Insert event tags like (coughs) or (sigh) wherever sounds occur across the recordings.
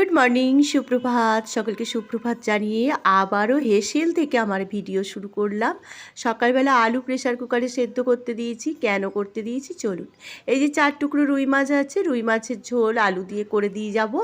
Good morning, সুপ্রভাত। সকলকে সুপ্রভাত জানিয়ে আবারও হেসেল থেকে আমার ভিডিও শুরু করলাম। সকালবেলা আলু প্রেসার কুকারে সেদ্ধ করতে দিয়েছি। কেন করতে দিয়েছি? চলুন। এই যে চার টুকরো রুই মাছ আছে, রুই মাছের ঝোল আলু দিয়ে করে দিয়ে যাব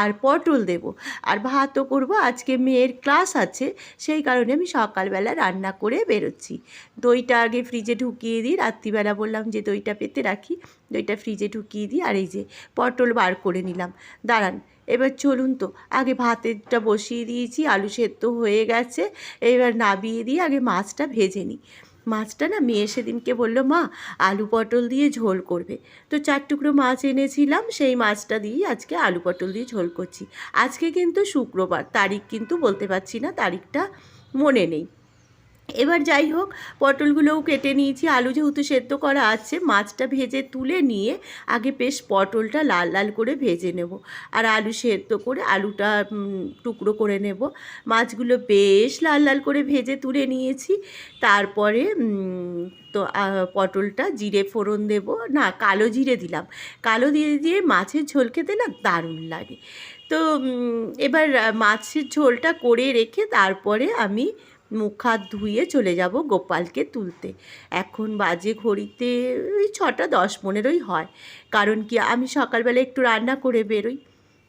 আর পটল দেব। আর ভাতও করব, আজকে মেয়ের ক্লাস আছে, সেই কারণে আমি সকালবেলা রান্না করে বেরোচ্ছি। দইটা আগে ফ্রিজে ঢুকিয়ে দিই। রাত্রিবেলা বললাম যে দইটা পেতে রাখি। দইটা ফ্রিজে ঢুকিয়ে দিই আর এই যে পটল বার করে নিলাম। দাঁড়ান এবার চলুন তো, আগে ভাতেরটা বসিয়ে দিয়েছি, আলু সেদ্ধ হয়ে গেছে, এবার নাবিয়ে দিয়ে আগে মাছটা ভেজে নিই। মাছটা না মেয়ে সেদিনকে বলল, মা, আলু পটল দিয়ে ঝোল করবে। তো চার টুকরো মাছ এনেছিলাম, সেই মাছটা দিয়েই আজকে আলু পটল দিয়ে ঝোল করছি। আজকে কিন্তু শুক্রবার, তারিখ কিন্তু বলতে পারছি না, তারিখটা মনে নেই। এবার যাই হোক, পটলগুলোও কেটে নিয়েছি। আলু যেহেতু সেদ্ধ করা আছে, মাছটা ভেজে তুলে নিয়ে আগে বেশ পটলটা লাল লাল করে ভেজে নেব। আর আলু সেদ্ধ করে আলুটা টুকরো করে নেব। মাছগুলো বেশ লাল লাল করে ভেজে তুলে নিয়েছি। তারপরে তো পটলটা জিরে ফোড়ন দেব। না, কালো জিরে দিলাম। কালো দিয়ে দিয়ে মাছের ঝোল খেতে না দারুণ লাগে। তো এবার মাছের ঝোলটা করে রেখে তারপরে আমি মুখ হাত ধুয়ে চলে যাব গোপালকে তুলতে। এখন বাজে ঘড়িতে ওই ছটা দশ পনেরোই হয়। কারণ কি, আমি সকালবেলা একটু রান্না করে বেরোই।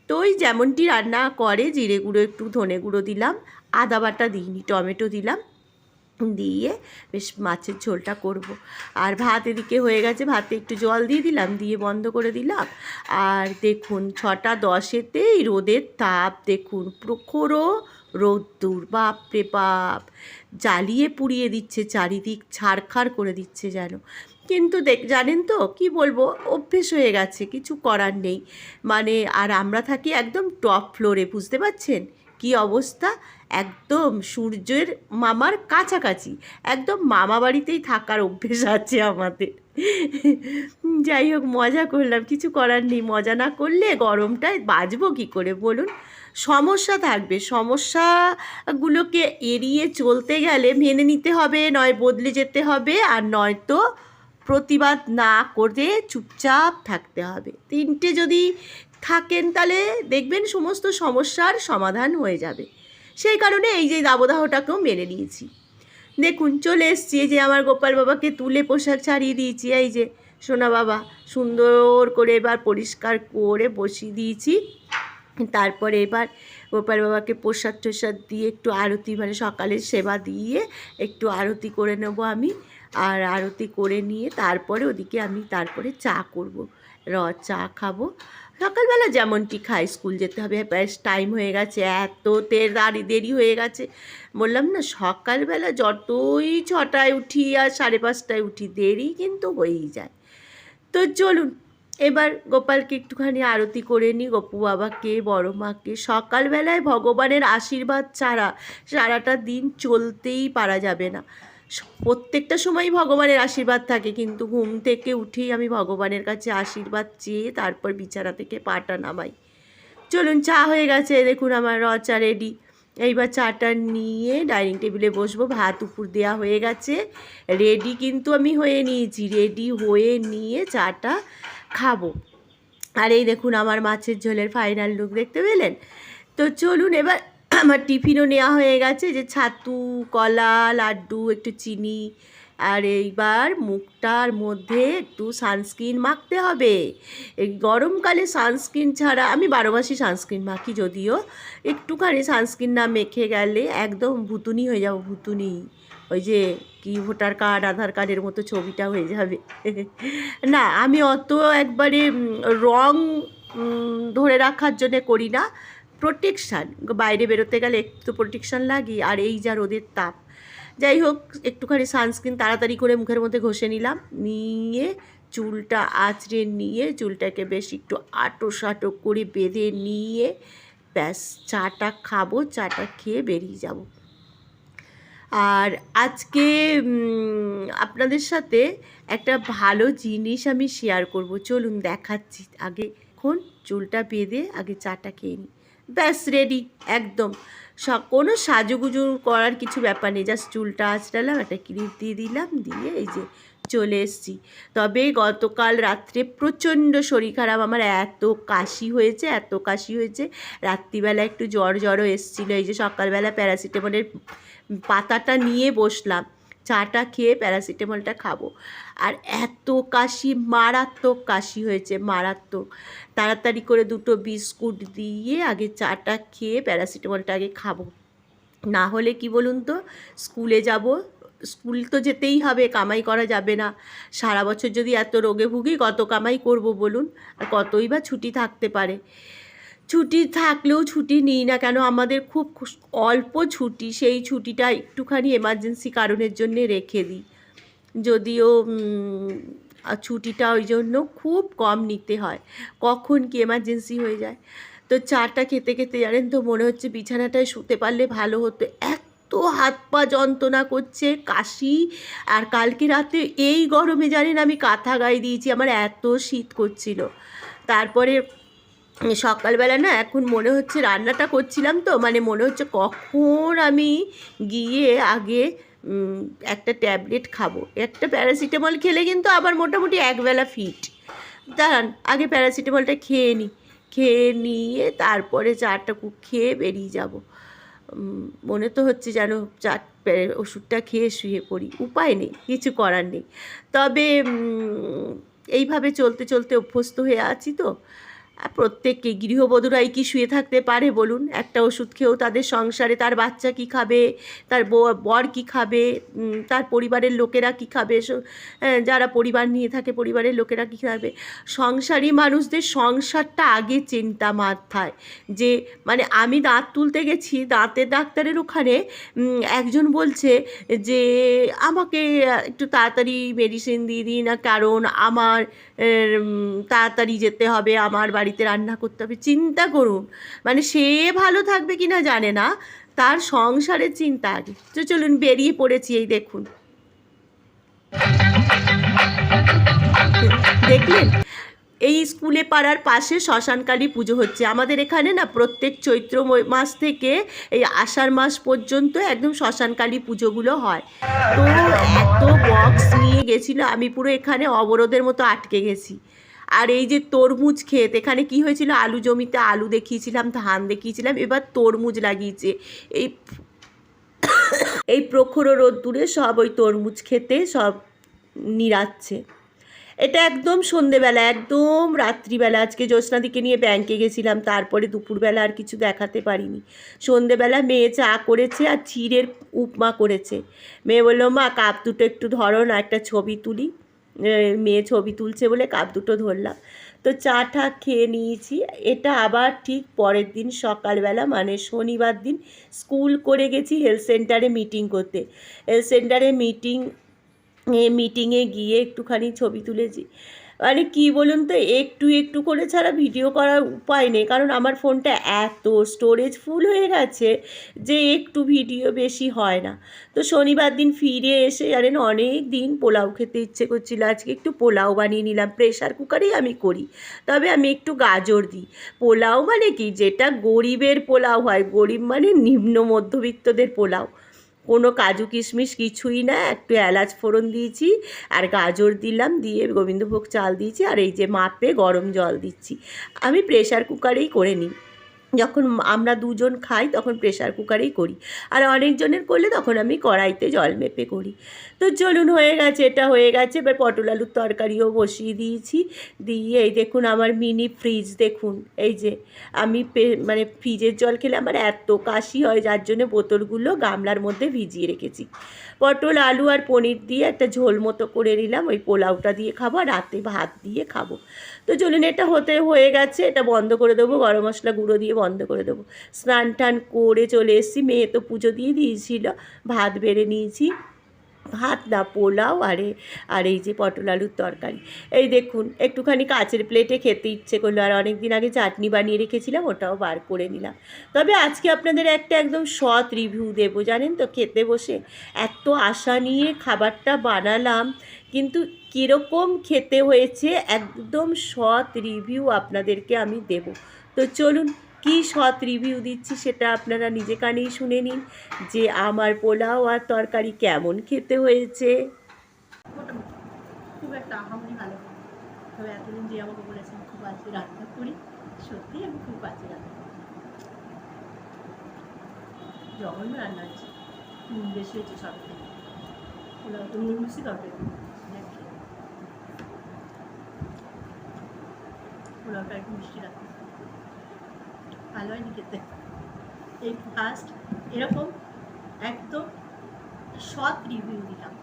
তো ওই যেমনটি রান্না করে, জিরে গুঁড়ো একটু ধনে গুঁড়ো দিলাম, আদা বাটা দিইনি, টমেটো দিলাম, দিয়ে বেশ মাছের ঝোলটা করব। আর ভাত এদিকে হয়ে গেছে, ভাতে একটু জল দিয়ে দিলাম, দিয়ে বন্ধ করে দিলাম। আর দেখুন, ছটা দশেতেই রোদের তাপ, দেখুন প্রখরও রোদ্দুর বাপরে বাপ। জ্বালিয়ে পুড়িয়ে দিচ্ছে, চারিদিক ছাড়খাড় করে দিচ্ছে যেন। কিন্তু দেখ, জানেন তো কি বলব? অভ্যেস হয়ে গেছে, কিছু করার নেই। মানে আর আমরা থাকি একদম টপ ফ্লোরে, বুঝতে পারছেন? কি অবস্থা? একদম সূর্যের মামার কাছাকাছি। একদম মামা বাড়িতেই থাকার অভ্যেস আছে আমাদের। যাই হোক, মজা করলাম, কিছু করার নেই। মজা না করলে গরমটায় বাঁচবো কী করে? বলুন। সমস্যা থাকবে। সমস্যাগুলোকে এড়িয়ে চলতে গেলে মেনে নিতে হবে, নয় বদলে যেতে হবে, আর নয়তো প্রতিবাদ না করে চুপচাপ থাকতে হবে। তিনটে যদি থাকেন তাহলে দেখবেন সমস্ত সমস্যার সমাধান হয়ে যাবে। সেই কারণে এই যে দাবদাহটাকেও মেনে নিয়েছি। দেখুন, চলে এসছি যে আমার গোপাল বাবাকে তুলে পোশাক ছাড়িয়ে দিয়েছি, এই যে সোনা বাবা সুন্দর করে এবার পরিষ্কার করে বসিয়ে দিয়েছি। তারপরে এবার গোপাল বাবাকে প্রসাদ টোসাদ দিয়ে একটু আরতি মানে সকালের সেবা দিয়ে একটু আরতি করে নেব আমি। আর আরতি করে নিয়ে তারপরে ওদিকে আমি তারপরে চা করব, র চা খাব। সকালবেলা যেমনটি খাই, স্কুল যেতে হবে। ব্যাস টাইম হয়ে গেছে, এত তের দাঁড়ি দেরি হয়ে গেছে। বললাম, না, সকালবেলা যতই ছটায় উঠি আর সাড়ে পাঁচটায় উঠি, দেরি কিন্তু হয়েই যায়। তো চলুন এবার গোপালকে একটুখানি আরতি করে নিই গপু বাবাকে, বড় মাকে, সকালবেলায় ভগবানের আশীর্বাদ ছাড়া সারাটা দিন চলতেই পারা যাবে না। প্রত্যেকটা সময়ই ভগবানের আশীর্বাদ থাকে, কিন্তু ঘুম থেকে উঠেই আমি ভগবানের কাছে আশীর্বাদ চেয়ে তারপর বিছানা থেকে পাটা নামাই। চলুন, চা হয়ে গেছে, দেখুন আমার রচা রেডি এইবার চাটা নিয়ে ডাইনিং টেবিলে বসবো, ভাত উপর দেওয়া হয়ে গেছে। রেডি কিন্তু আমি হয়ে নিয়েছি রেডি হয়ে নিয়ে চাটা খাব। আর এই দেখুন আমার মাছের ঝোলের ফাইনাল লুক দেখতে পেলেন? তো চলুন এবার আমার টিফিনও নেওয়া হয়ে গেছে, যে ছাতু, কলা, লাড্ডু, একটু চিনি, আর এইবার মুখটার মধ্যে একটু সানস্ক্রিন মাখতে হবে। এই গরমকালে সানস্ক্রিন ছাড়া, আমি বারো মাসই সানস্ক্রিন মাখি যদিও, একটুখানি সানস্ক্রিন না মেখে গেলে একদম ভুতুনি হয়ে যাব, ভুতুনি। ওই যে কি ভোটার কার্ড, আধার কার্ডের মতো ছবিটা হয়ে যাবে। (laughs) না, আমি অত একবারে রং ধরে রাখার জন্য করি না। প্রোটেকশান বাইরে বেরোতে গেলে একটু প্রোটেকশান লাগি আর এই যা রোদের তাপ। যাই হোক, একটুখানি সানস্ক্রিন তাড়াতাড়ি করে মুখের মধ্যে ঘষে নিলাম। নিয়ে চুলটা আঁচড়ে নিয়ে, চুলটাকে বেশ একটু আটো সাটো করে বেঁধে নিয়ে, ব্যাস, চাটা খাব, চাটা খেয়ে বেরিয়ে যাব। আর আজকে আপনাদের সাথে একটা ভালো জিনিস আমি শেয়ার করব। চলুন দেখাচ্ছি। আগে এখন চুলটা বেঁধে আগে চাটা খেয়ে নিই। ব্যাস রেডি একদম। কোনো সাজুগুজু করার কিছু ব্যাপার নেই। জাস্ট চুলটা আঁচড়ালাম, একটা ক্লিপ দিয়ে দিলাম, দিয়ে এই যে চলে এসেছি। তবে গতকাল রাত্রে প্রচণ্ড শরীর খারাপ। আমার এত কাশি হয়েছে, এত কাশি হয়েছে। রাত্রিবেলা একটু জ্বর জ্বরও এসেছিল। এই যে সকালবেলা প্যারাসিটামলের পাতাটা নিয়ে বসলাম। চাটা খেয়ে প্যারাসিটামলটা খাব। আর এত কাশি, মারাত্মক কাশি হয়েছে, মারাত্মক। তাড়াতাড়ি করে দুটো বিস্কুট দিয়ে আগে চাটা খেয়ে প্যারাসিটামলটা আগে খাব। না হলে কি বলুন তো? স্কুলে যাব স্কুল তো যেতেই হবে, কামাই করা যাবে না। সারা বছর যদি এত রোগে ভুগি, কত কামাই করব বলুন? আর কতই বা ছুটি থাকতে পারে। ছুটি থাকলেও ছুটি নিই না কেন? আমাদের খুব অল্প ছুটি, সেই ছুটিটা একটুখানি এমার্জেন্সি কারণের জন্যে রেখে দিই। যদিও ছুটিটা ওই জন্য খুব কম নিতে হয়। কখন কি এমার্জেন্সি হয়ে যায়? তো চাটা খেতে খেতে জানেন তো, মনে হচ্ছে বিছানাটায় শুতে পারলে ভালো হতো। এত হাত পা যন্ত্রণা করছে, কাশি। আর কালকে রাতে এই গরমে জানেন আমি কাঁথা গায়ে দিয়েছি, আমার এত শীত করছিল। তারপরে সকালবেলা না এখন মনে হচ্ছে রান্নাটা করছিলাম তো মানে মনে হচ্ছে কখন আমি গিয়ে আগে একটা ট্যাবলেট খাব। একটা প্যারাসিটামল খেলে কিন্তু আবার মোটামুটি একবেলা ফিট। দাঁড়ান, আগে প্যারাসিটামলটা খেয়ে নিই খেয়ে নিয়ে তারপরে চারটা খেয়ে বেরিয়ে যাব। মনে তো হচ্ছে যেন চাট ওষুধটা খেয়ে শুয়ে পড়ি। উপায় নেই, কিছু করার নেই। তবে এইভাবে চলতে চলতে অভ্যস্ত হয়ে আছি তো। প্রত্যেককে গৃহবধূরাই কি শুয়ে থাকতে পারে বলুন? একটা ওষুধ খেয়েও তাদের সংসারে তার বাচ্চা কি খাবে? তার বর কি খাবে? তার পরিবারের লোকেরা কি খাবে? হ্যাঁ, যারা পরিবার নিয়ে থাকে পরিবারের লোকেরা কী খাবে? সংসারী মানুষদের সংসারটা আগে চিন্তা মাথায়। যে মানে আমি দাঁত তুলতে গেছি দাঁতের ডাক্তারের ওখানে একজন বলছে যে আমাকে একটু তাড়াতাড়ি মেডিসিন দিয়ে দিন না কারণ আমার তাড়াতাড়ি যেতে হবে আমার বাড়িতে রান্না করতে হবে, চিন্তা করুন। মানে সে ভালো থাকবে কি না জানে না, তার সংসারের চিন্তা আগে। তো চলুন, বেরিয়ে পড়েছি এই দেখুন। দেখলেন? এই স্কুলে পাড়ার পাশে শ্মশানকালী পুজো হচ্ছে। আমাদের এখানে না প্রত্যেক চৈত্র মাস থেকে এই আষাঢ় মাস পর্যন্ত একদম শ্মশানকালী পুজোগুলো হয়। তো এত বক্স নিয়ে গেছিল আমি পুরো এখানে অবরোধের মতো আটকে গেছি। আর এই যে তরমুজ ক্ষেত, এখানে কি হয়েছিল? আলু জমিতে আলু দেখিয়েছিলাম, ধান দেখিয়েছিলাম, এবার তরমুজ লাগিয়েছে। এই (coughs) এই প্রখর রোদ্দুরে সব ওই তরমুজ খেতে সব নিরাচ্ছে এটা একদম সন্ধেবেলা, একদম রাত্রিবেলা। আজকে জ্যোৎস্নাদিকে নিয়ে ব্যাংকে গেছিলাম, তারপরে দুপুরবেলা আর কিছু দেখাতে পারিনি। সন্ধেবেলা মেয়ে চা করেছে আর চিড়ের উপমা করেছে। মেয়ে বলল, মা, কাপ দুটো একটু ধরো, না একটা ছবি তুলি। মেয়ে ছবি তুলছে বলে কাপ দুটো ধরলাম। তো চা টা খেয়ে নিয়েছি। এটা আবার ঠিক পরের দিন সকালবেলা মানে শনিবার দিন স্কুল করে গেছি হেলথ সেন্টারে মিটিং করতে। হেলথ সেন্টারে মিটিং মিটিংয়ে গিয়ে একটুখানি ছবি তুলেছি। মানে কি বলুন তো, একটু একটু করে ছাড়া ভিডিও করার উপায় নেই। কারণ আমার ফোনটা এত স্টোরেজ ফুল হয়ে গেছে যে একটু ভিডিও বেশি হয় না। তো শনিবার দিন ফিরে এসে জানেন অনেক দিন পোলাও খেতে ইচ্ছে করছিল। আজকে একটু পোলাও বানিয়ে নিলাম প্রেশার কুকারেই আমি করি। তবে আমি একটু গাজর দিই। পোলাও মানে কি? যেটা গরিবের পোলাও হয়। গরিব মানে নিম্ন মধ্যবিত্তদের পোলাও। কোনো কাজু কিশমিশ কিছুই না, একটু এলাচ ফোড়ন দিয়েছি আর গাজর দিলাম, দিয়ে গোবিন্দভোগ চাল দিয়েছি আর এই যে মাপে গরম জল দিচ্ছি। আমি প্রেশার কুকারেই করে নিই। যখন আমরা দুজন খাই তখন প্রেশার কুকারেই করি। আর অনেকজনের করলে তখন আমি কড়াইতে জল মেপে করি। তো চলুন, হয়ে গেছে, এটা হয়ে গেছে। এবার পটল আলুর তরকারিও বসিয়ে দিয়েছি। দিয়ে এই দেখুন আমার মিনি ফ্রিজ দেখুন। এই যে আমি মানে ফ্রিজের জল খেলে আমার এত কাশি হয়, যার জন্য বোতলগুলো গামলার মধ্যে ভিজিয়ে রেখেছি। পটল, আলু আর পনির দিয়ে একটা ঝোল মতো করে নিলাম। ওই পোলাওটা দিয়ে খাব আর রাতে ভাত দিয়ে খাব। তো চলুন, এটা হতে, হয়ে গেছে। এটা বন্ধ করে দেবো। গরম মশলা গুঁড়ো দিয়ে বন্ধ করে দেবো। স্নান টান করে চলে এসেছি, মেয়ে তো পুজো দিয়ে দিয়েছিল। ভাত বেড়ে নিয়েছি। ভাত না, পোলাও, আরে, আর এই যে পটল আলুর তরকারি। এই দেখুন, একটুখানি কাচের প্লেটে খেতে ইচ্ছে করল, আর অনেক দিন আগে চাটনি বানিয়ে রেখেছিলাম, ওটাও বার করে নিলাম। তবে আজকে আপনাদের একটা একদম সৎ রিভিউ দেবো, জানেন তো, খেতে বসে। এত আশা নিয়ে খাবারটা বানালাম, কিন্তু কীরকম খেতে হয়েছে, একদম সৎ রিভিউ আপনাদেরকে আমি দেব। তো চলুন কী সৎ রিভিউ দিচ্ছি সেটা আপনারা নিজে কানেই শুনে নিন যে আমার পোলাও আর তরকারি কেমন খেতে হয়েছে। খুব একটা ভালো তবে এতদিন যে আমাকে বলেছেন খুব বাজে রান্না করি, সত্যি আমি খুব বাজে রান্না করি। জঘন্য রান্না হয়েছে নুন বেশি হয়েছে সব থেকে। পোলাও তো নুন বেশি পোলাওটা একটু মিষ্টি রাখতে ভালো হয়নি খেতে এই ফার্স্ট এরকম একদম সৎ রিভিউ দিলাম।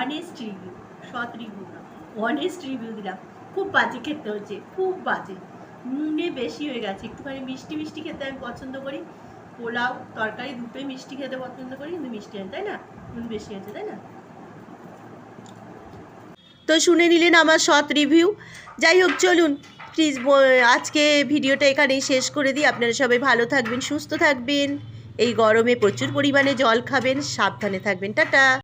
অনেস্ট রিভিউ সৎ রিভিউ না। অনেস্ট রিভিউ দিলাম। খুব বাজে খেতে হচ্ছে খুব বাজে। নুনে বেশি হয়ে গেছে। একটুখানি মিষ্টি মিষ্টি খেতে আমি পছন্দ করি। পোলাও, তরকারি দুটোই মিষ্টি খেতে পছন্দ করি। কিন্তু মিষ্টি হয় তাই না? নুন বেশি হয়েছে, তাই না? তো শুনে নিলেন আমার সৎ রিভিউ যাই হোক, চলুন। প্লিজ আজকে ভিডিওটা এখানেই শেষ করে দিই। আপনারা সবাই ভালো থাকবেন, সুস্থ থাকবেন। এই গরমে প্রচুর পরিমাণে জল খাবেন, সাবধানে থাকবেন। টাটা!